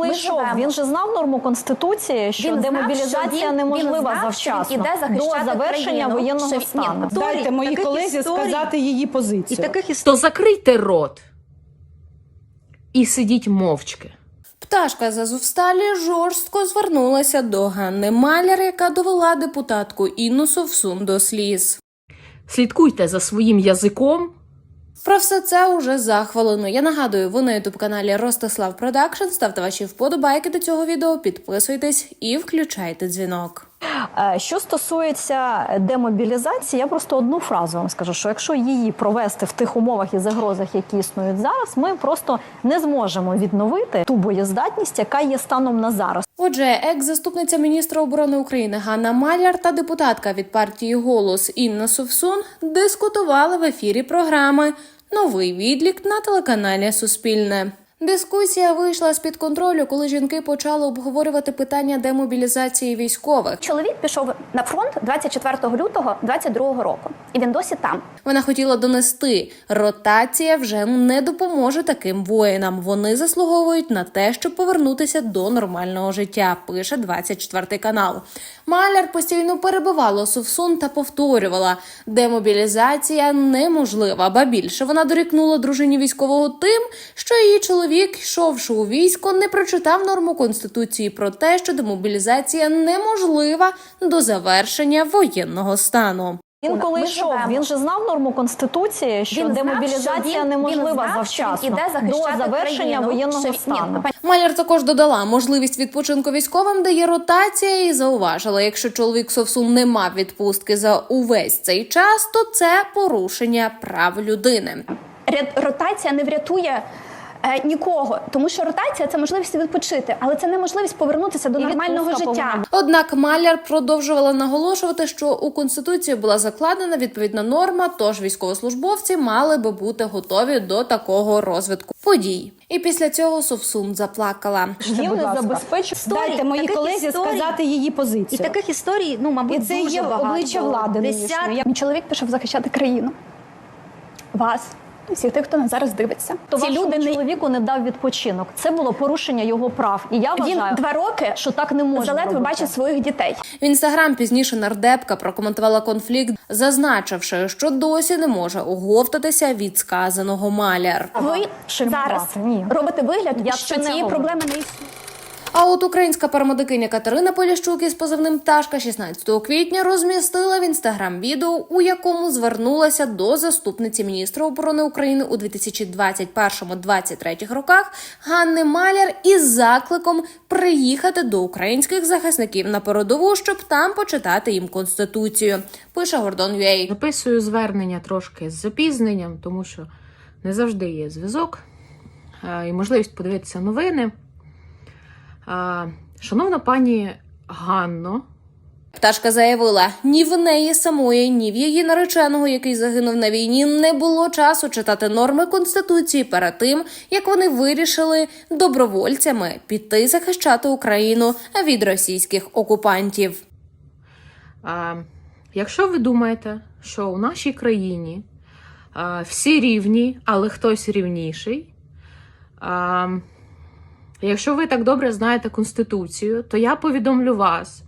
коли Ми йшов, живемо. він же знав норму конституції, що Він знав, демобілізація що він- неможлива він знав, що він іде захищати до завершення країну, воєнного що Ні, стану. історій, Дайте моїй колезі історій- сказати її позицію. І таких історій То закрийте рот і сидіть мовчки. Пташка з Азовсталі жорстко звернулася до Ганни Маляр, яка довела депутатку Інну Совсун до сліз. Слідкуйте за своїм язиком. Про все це уже захвалено. Я нагадую, ви на ютуб каналі Ростислав Продакшн. Ставте ваші вподобайки до цього відео, підписуйтесь і включайте дзвінок. Е, Що стосується демобілізації, я просто одну фразу вам скажу: що якщо її провести в тих умовах і загрозах, які існують зараз, ми просто не зможемо відновити ту боєздатність, яка є станом на зараз. Отже, екс-заступниця міністра оборони України Ганна Маляр та депутатка від партії Голос Інна Совсун дискутували в ефірі програми Новий відлік на телеканалі Суспільне. Дискусія вийшла з під контролю, коли жінки почали обговорювати питання демобілізації військових. Чоловік пішов на фронт 24 лютого 22 року, і він досі там. Вона хотіла донести, ротація вже не допоможе таким воїнам. Вони заслуговують на те, щоб повернутися до нормального життя. Пише 24 канал. Маляр постійно перебивала Совсун та повторювала: демобілізація неможлива. Ба більше вона дорікнула дружині військового тим, що її чоловік, йшовши у військо, не прочитав норму конституції про те, що демобілізація неможлива до завершення воєнного стану. Він коли йшов, він же знав норму конституції, що Він знав, демобілізація що він- неможлива він знав, що завчасно він іде до завершення країну, воєнного що стану. Маляр також додала, можливість відпочинку військовим дає ротація і зауважила, якщо чоловік Совсун не мав відпустки за увесь цей час, то це порушення прав людини. Ря- ротація не врятує. Е, Нікого, тому що ротація це можливість відпочити, але це не можливість повернутися до І нормального відпустка життя. повинна Однак Маляр продовжувала наголошувати, що у конституції була закладена відповідна норма, тож військовослужбовці мали би бути готові до такого розвитку подій. І після цього Совсун заплакала. Будь не ласка. забезпечує Дайте моїй таких колезі історій- сказати її І позицію. таких історій, ну мабуть, І це дуже є багато. обличчя влади Десят- нинішньої. Я- Мій чоловік пішов захищати країну. Вас всіх тих, хто нас зараз дивиться. То Ці люди не чоловіку не дав відпочинок. Це було порушення його прав. І я він два роки що так не може заледве бачить своїх дітей. В інстаграм пізніше нардепка прокоментувала конфлікт, зазначивши, що досі не може оговтатися від сказаного маляр. Ви зараз Ні. робите вигляд, Я що не цієї проблеми не існує. А от українська парамедикиня Катерина Поліщук із позивним Пташка 16 квітня розмістила в інстаграм відео, у якому звернулася до заступниці міністра оборони України у 2021-2023 роках Ганни Маляр із закликом приїхати до українських захисників на передову, щоб там почитати їм конституцію. Пише Гордон Юей. Записую звернення трошки з запізненням, тому що не завжди є зв'язок і можливість подивитися новини. Шановна пані Ганно, Пташка заявила, ні в неї самої, ні в її нареченого, який загинув на війні, не було часу читати норми конституції перед тим, як вони вирішили добровольцями піти захищати Україну від російських окупантів. е, якщо ви думаєте, що у нашій країні е, всі рівні, але хтось рівніший, е, якщо ви так добре знаєте Конституцію, то я повідомлю вас,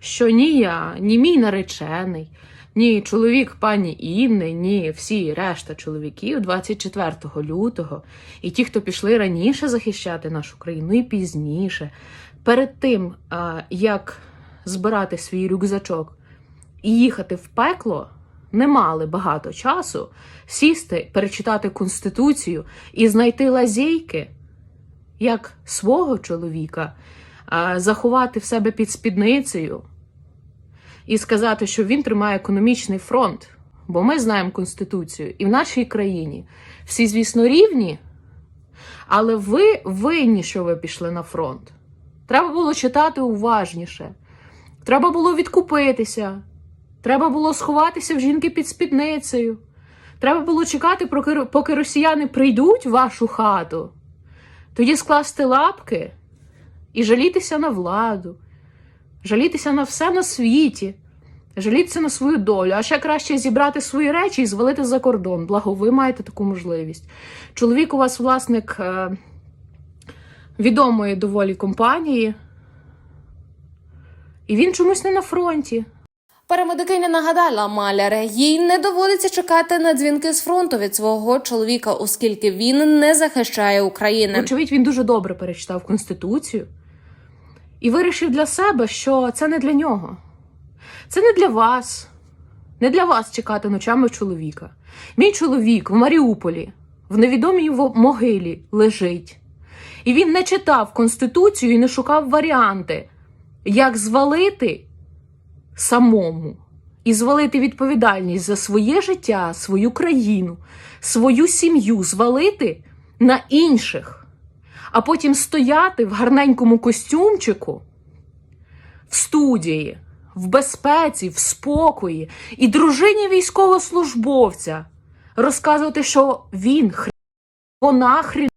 що ні я, ні мій наречений, ні чоловік пані Інни, ні всі решта чоловіків 24 лютого, і ті, хто пішли раніше захищати нашу країну, і пізніше, перед тим, як збирати свій рюкзачок і їхати в пекло, не мали багато часу сісти, перечитати Конституцію і знайти лазейки, як свого чоловіка заховати в себе під спідницею і сказати, що він тримає економічний фронт. Бо ми знаємо Конституцію, і в нашій країні всі, звісно, рівні, але ви винні, що ви пішли на фронт. Треба було читати уважніше. Треба було відкупитися. Треба було сховатися в жінки під спідницею. Треба було чекати, поки- росіяни прийдуть в вашу хату. Тоді скласти лапки і жалітися на владу, жалітися на все на світі, жалітися на свою долю, а ще краще зібрати свої речі і звалити за кордон. Благо, ви маєте таку можливість. Чоловік у вас власник е, відомої доволі компанії. І він чомусь не на фронті. Парамедикиня нагадала Маляр, їй не доводиться чекати на дзвінки з фронту від свого чоловіка, оскільки він не захищає Україну. Очевидь, він дуже добре перечитав Конституцію і вирішив для себе, що це не для нього. Це не для вас. Не для вас чекати ночами чоловіка. Мій чоловік в Маріуполі, в невідомій могилі лежить. І він не читав Конституцію і не шукав варіанти, як звалити самому і звалити відповідальність за своє життя, свою країну, свою сім'ю, звалити на інших, а потім стояти в гарненькому костюмчику в студії, в безпеці, в спокої, і дружині військовослужбовця розказувати, що він хрі, вона хрі,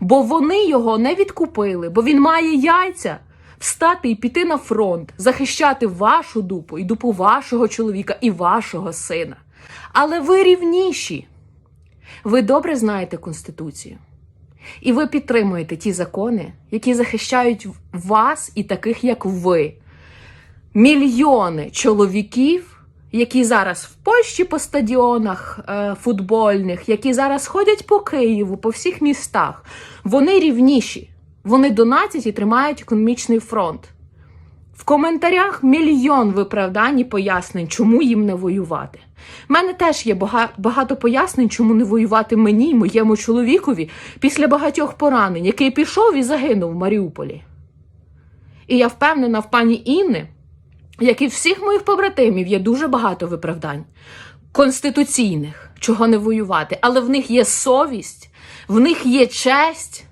бо вони його не відкупили, бо він має яйця встати і піти на фронт, захищати вашу дупу і дупу вашого чоловіка і вашого сина. Але ви рівніші. Ви добре знаєте Конституцію. І ви підтримуєте ті закони, які захищають вас і таких, як ви. Мільйони чоловіків, які зараз в Польщі по стадіонах е, футбольних, які зараз ходять по Києву, по всіх містах, вони рівніші. Вони донатять і тримають економічний фронт. В коментарях мільйон виправдань і пояснень, чому їм не воювати. У мене теж є багато пояснень, чому не воювати мені, моєму чоловікові, після багатьох поранень, який пішов і загинув в Маріуполі. І я впевнена в пані Інни, як і всіх моїх побратимів, є дуже багато виправдань конституційних, чого не воювати, але в них є совість, в них є честь,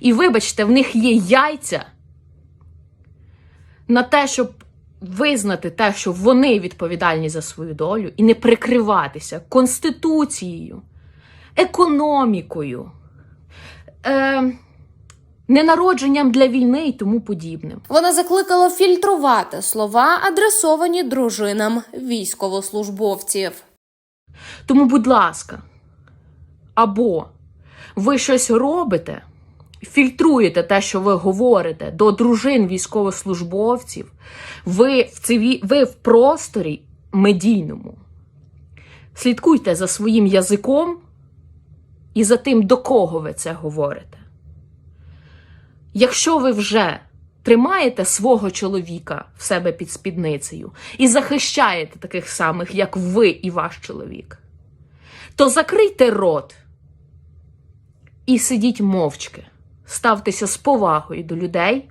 і вибачте, в них є яйця на те, щоб визнати те, що вони відповідальні за свою долю, і не прикриватися конституцією, економікою, е, ненародженням для війни і тому подібним. Вона закликала фільтрувати слова, адресовані дружинам військовослужбовців. Тому, будь ласка, або ви щось робите, фільтруєте те, що ви говорите до дружин військовослужбовців, ви в, циві... ви в просторі медійному. Слідкуйте за своїм язиком і за тим, до кого ви це говорите. Якщо ви вже тримаєте свого чоловіка в себе під спідницею і захищаєте таких самих, як ви і ваш чоловік, то закрийте рот і сидіть мовчки, ставтеся з повагою до людей,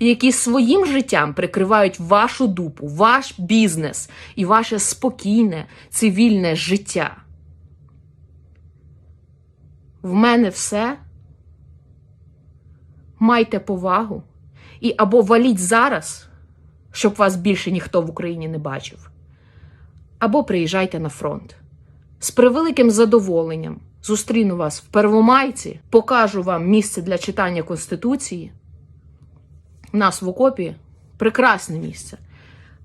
які своїм життям прикривають вашу дупу, ваш бізнес і ваше спокійне цивільне життя. В мене все. Майте повагу і або валіть зараз, щоб вас більше ніхто в Україні не бачив, або приїжджайте на фронт. З превеликим задоволенням зустріну вас в Первомайці, покажу вам місце для читання Конституції. У нас в окопі прекрасне місце.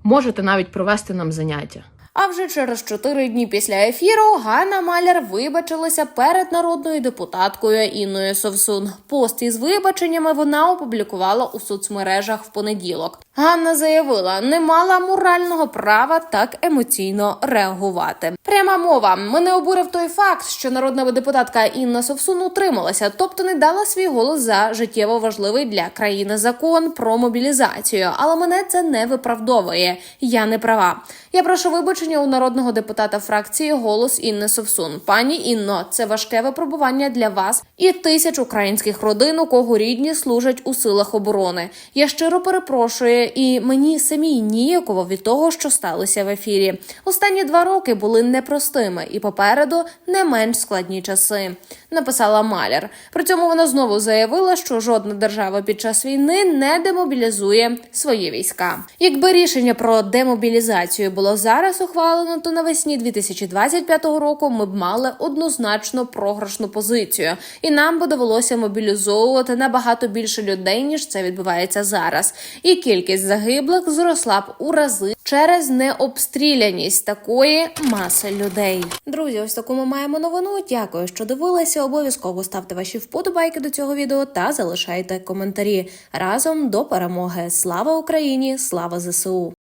Можете навіть провести нам заняття. А вже через чотири дні після ефіру Ганна Маляр вибачилася перед народною депутаткою Інною Совсун. Пост із вибаченнями вона опублікувала у соцмережах в понеділок. Ганна заявила, не мала морального права так емоційно реагувати. Пряма мова мене обурив той факт, що народна депутатка Інна Совсун утрималася, тобто не дала свій голос за життєво важливий для країни закон про мобілізацію. Але мене це не виправдовує. Я не права. Я прошу вибачення у народного депутата фракції голос Інни Совсун. Пані Інно, це важке випробування для вас і тисяч українських родин, у кого рідні служать у силах оборони. Я щиро перепрошую, і мені самій ніяково від того, що сталося в ефірі. Останні два роки були непростими, і попереду не менш складні часи. Написала Маляр. При цьому вона знову заявила, що жодна держава під час війни не демобілізує свої війська. Якби рішення про демобілізацію було зараз ухвалено, то навесні 2025 року ми б мали однозначно програшну позицію, і нам би довелося мобілізовувати набагато більше людей, ніж це відбувається зараз. І кількість загиблих зросла б у рази через необстріляність такої маси людей. Друзі, ось таку ми маємо новину. Дякую, що дивилися. Обов'язково ставте ваші вподобайки до цього відео та залишайте коментарі разом до перемоги. Слава Україні! Слава ЗСУ!